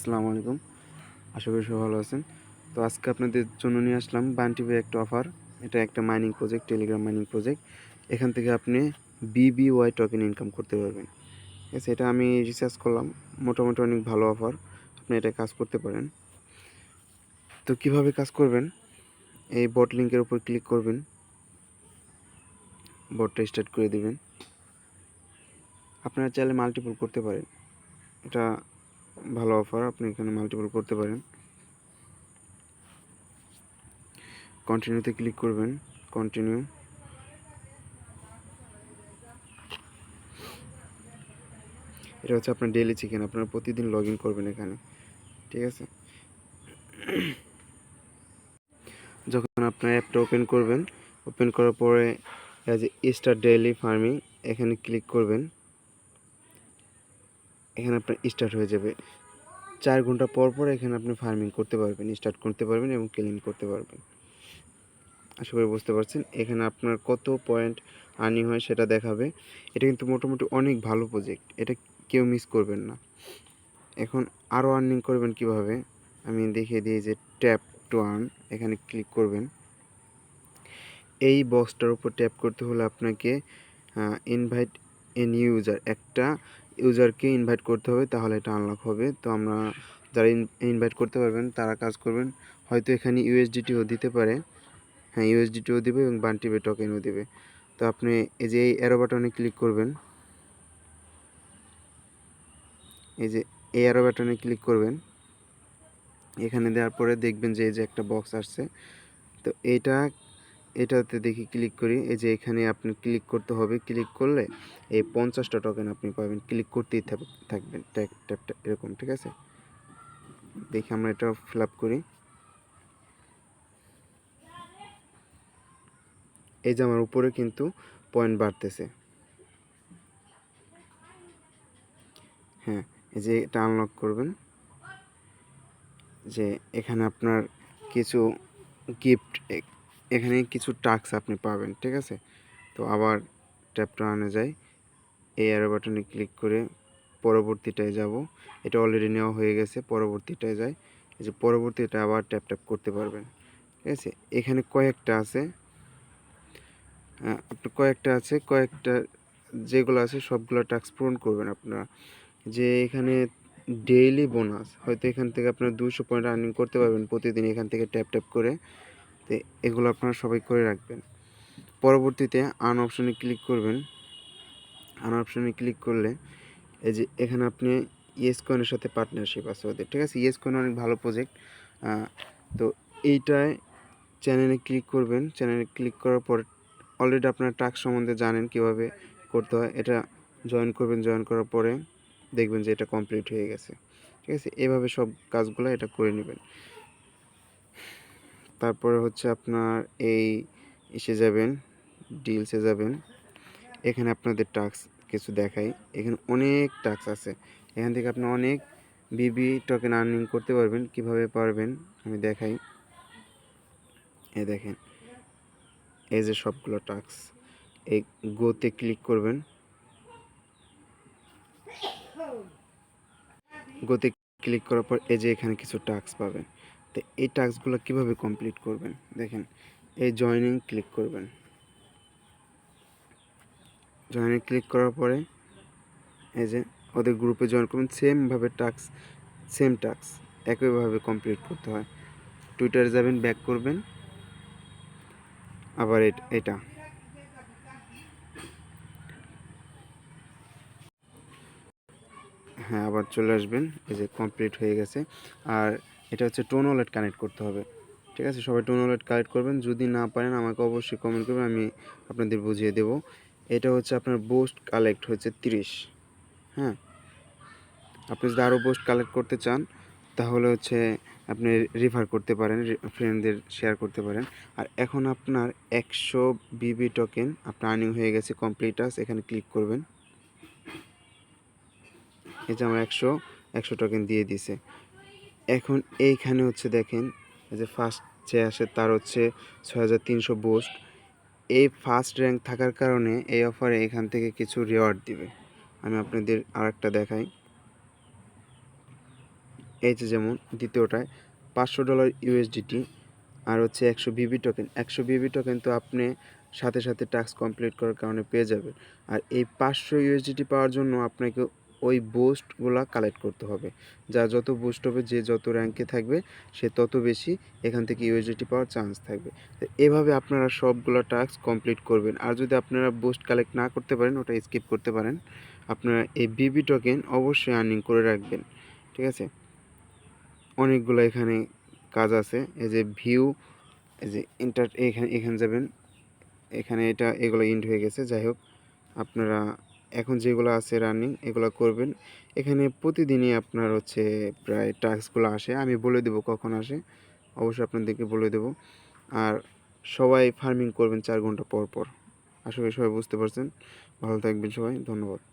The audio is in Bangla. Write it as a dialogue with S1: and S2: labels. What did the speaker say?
S1: আসসালামু আলাইকুম। আশা করি সবাই ভালো আছেন। তো আজকে আপনাদের জন্য নিয়ে আসলাম বান্টিভে একটা অফার এটা একটা mining project Telegram mining project এখান থেকে আপনি বিবিওয়াই টোকেন ইনকাম করতে পারবেন। ঠিক আছে, এটা আমি রিসার্চ করলাম। মোটামুটি অনেক ভালো অফার আপনি এটা কাজ করতে পারেন। তো কীভাবে কাজ করবেন? এই বট লিঙ্কের উপর ক্লিক করবেন। বটটা স্টার্ট করে দিবেন। আপনারা চাইলে মাল্টিপল করতে পারেন। এটা ভালো অফার আপনি এখানে মাল্টিপল করতে পারেন। কন্টিনিউতে ক্লিক করবেন কন্টিনিউ এটা হচ্ছে আপনার ডেইলি চিকেন আপনারা প্রতিদিন লগ ইন করবেন এখানে, ঠিক আছে? যখন আপনার অ্যাপটা ওপেন করবেন ওপেন করার পরে অ্যাজ স্টার ডেইলি ফার্মিং এখানে ক্লিক করবেন। এখানে আপনার স্টার্ট হয়ে যাবে। চার ঘণ্টা পর পর এখানে আপনি ফার্মিং করতে পারবেন স্টার্ট করতে পারবেন এবং ক্লিন করতে পারবেন। আশা করি বুঝতে পারছেন। এখানে আপনার কত পয়েন্ট আর্নিং হয় সেটা দেখাবে। এটা কিন্তু মোটামুটি অনেক ভালো প্রজেক্ট এটা কেউ মিস করবেন না। এখন আরও আর্নিং করবেন কীভাবে? আমি দেখিয়ে দিই যে ট্যাপ টু আর্ন এখানে ক্লিক করবেন। এই বক্সটার উপর ট্যাপ করতে হলে আপনাকে ইনভাইট এ নিউ ইউজার একটা ইউজারকে ইনভাইট করতে হবে, তাহলে এটা আনলক হবে। তো আমরা যারা ইনভাইট করতে পারবেন, তারা কাজ করবেন। হয়তো এখানে ইউএসডিটিও দিতে পারে। হ্যাঁ ইউএসডিটিও দিবে এবং বান্টিবে টোকেনও দিবে। তো আপনি এই যে এই অ্যারো বাটনে ক্লিক করবেন। এই যে এই অ্যারো বাটনে ক্লিক করবেন। এখানে দেওয়ার পরে দেখবেন যে এই যে একটা বক্স আসছে। তো এইটা এটাতে দেখি ক্লিক করি। এই যে এখানে আপনি ক্লিক করতে হবে। ক্লিক করলে এই পঞ্চাশটা টোকেন আপনি পাবেন। ক্লিক করতেই থাকবেন। ট্যাপ ট্যাপ, এরকম, ঠিক আছে? দেখি আমরা এটা ফিল করি। এই যে আমার উপরে কিন্তু পয়েন্ট বাড়তেছে। হ্যাঁ এই যে এটা আনলক করবেন। যে এখানে আপনার কিছু গিফট এখানে কিছু টাক্স আপনি পাবেন, ঠিক আছে? তো আবার ট্যাপটা আনে যায় এই অ্যারো বাটনে ক্লিক করে পরবর্তীটায় যাব। এটা অলরেডি নেওয়া হয়ে গেছে, পরবর্তীটায় যায় এই যে পরবর্তীটা আবার ট্যাপ ট্যাপ করতে পারবেন, ঠিক আছে? এখানে কয়েকটা আছে। আপনার কয়েকটা আছে, কয়েকটা যেগুলো আছে সবগুলো টাক্স পূরণ করবেন আপনারা। যে এখানে ডেইলি বোনাস হয়তো এখান থেকে আপনার দুশো পয়েন্ট আর্নিং করতে পারবেন প্রতিদিন এখান থেকে ট্যাপ ট্যাপ করে। তো এগুলো আপনারা সবাই করে রাখবেন। পরবর্তীতে আন অপশনে ক্লিক করবেন। আন অপশনে ক্লিক করলে এই যে এখানে আপনি ইয়েস কয়েনের সাথে পার্টনারশিপ আছে ওদের, ঠিক আছে? ইয়েস কয়েন অনেক ভালো প্রজেক্ট তো এইটায় চ্যানেলে ক্লিক করবেন। চ্যানেলে ক্লিক করার পর অলরেডি আপনার টাস্ক সম্বন্ধে জানেন কীভাবে করতে হয়। এটা জয়েন করবেন জয়েন করার পরে দেখবেন যে এটা কমপ্লিট হয়ে গেছে। ঠিক আছে? এভাবে সব কাজগুলো এটা করে নেবেন। তারপরে হচ্ছে আপনার এই এসে যাবেন ডিলসে যাবেন। এখানে আপনাদের টাস্ক কিছু দেখাই। এখানে অনেক টাস্ক আছে। এখান থেকে আপনি অনেক বিবি টোকেন আর্নিং করতে পারবেন। কীভাবে পারবেন আমি দেখাই। এ দেখেন, এই যে সবগুলো টাস্ক এই গোতে ক্লিক করবেন। গোতে ক্লিক করার পর এই যে এখানে কিছু টাস্ক পাবেন। তো এই টাস্কগুলো কীভাবে কমপ্লিট করবেন? দেখেন, এই জয়নিং ক্লিক করবেন। জয়েনে ক্লিক করার পরে এই যে ওদের গ্রুপে জয়েন করবেন সেমভাবে টাস্ক সেম টাস্ক একইভাবে কমপ্লিট করতে হয়। টুইটারে যাবেন ব্যাক করবেন। আবার এটা হ্যাঁ আবার চলে আসবেন, এই যে কমপ্লিট হয়ে গেছে। আর এটা হচ্ছে টোন ওয়ালেট কানেক্ট করতে হবে। ঠিক আছে? সবাই টোন ওয়ালেট কানেক্ট করবেন। যদি না পারেন, আমাকে অবশ্যই কমেন্ট করবেন, আমি আপনাদের বুঝিয়ে দেব। এটা হচ্ছে আপনার বোস্ট কালেক্ট হচ্ছে তিরিশ। হ্যাঁ? আপনি যদি আরও বুস্ট কালেক্ট করতে চান, তাহলে হচ্ছে আপনি রিফার করতে পারেন ফ্রেন্ডদের শেয়ার করতে পারেন। আর এখন আপনার একশো বিবি টোকেন আপনার আর্নিং হয়ে গেছে কমপ্লিট আস এখানে ক্লিক করবেন। এই যে আমার একশো একশো টোকেন দিয়ে দিছে এখন এইখানে হচ্ছে দেখেন যে ফার্স্ট যে আসে তার হচ্ছে ছয় হাজার তিনশো বুস্ট এই ফার্স্ট র্যাঙ্ক থাকার কারণে এই অফারে এখান থেকে কিছু রিওয়ার্ড দিবে। আমি আপনাদের আর একটা দেখাই। এই যে যেমন দ্বিতীয়টায়, পাঁচশো ডলার ইউএসডিটি আর হচ্ছে একশো বিবি টোকেন একশো বিবি টোকেন তো আপনি সাথে সাথে টাস্ক কমপ্লিট করার কারণে পেয়ে যাবেন। আর এই পাঁচশো ইউএসডিটি পাওয়ার জন্য আপনাকে ওই বুস্টগুলা কালেক্ট করতে হবে। যা যত বুস্ট হবে, যে যত র্যাঙ্কে থাকবে, সে তত বেশি এখান থেকে ইউএসডিটি পাওয়ার চান্স থাকবে। তো এভাবে আপনারা সবগুলো টাস্ক কমপ্লিট করবেন। আর যদি আপনারা বুস্ট কালেক্ট না করতে পারেন, ওটা স্কিপ করতে পারেন, আপনারা এই বিবি টোকেন অবশ্যই আর্নিং করে রাখবেন। ঠিক আছে? অনেকগুলো এখানে কাজ আছে। এই যে ভিউ এই যে ইন্টার এখানে এখানে যাবেন। এখানে এটা, এগুলো ইন্ড হয়ে গেছে। যাই হোক, আপনারা এখন যেগুলো আছে রানিং এগুলো করবেন। এখানে প্রতিদিনই আপনার হচ্ছে প্রায় টাস্কগুলো আসে। আমি বলে দেবো কখন আসে। অবশ্যই আপনাদেরকে বলে দেব। আর সবাই ফার্মিং করবেন চার ঘণ্টা পর পর। আশা করি সবাই বুঝতে পারছেন। ভালো থাকবেন সবাই। ধন্যবাদ।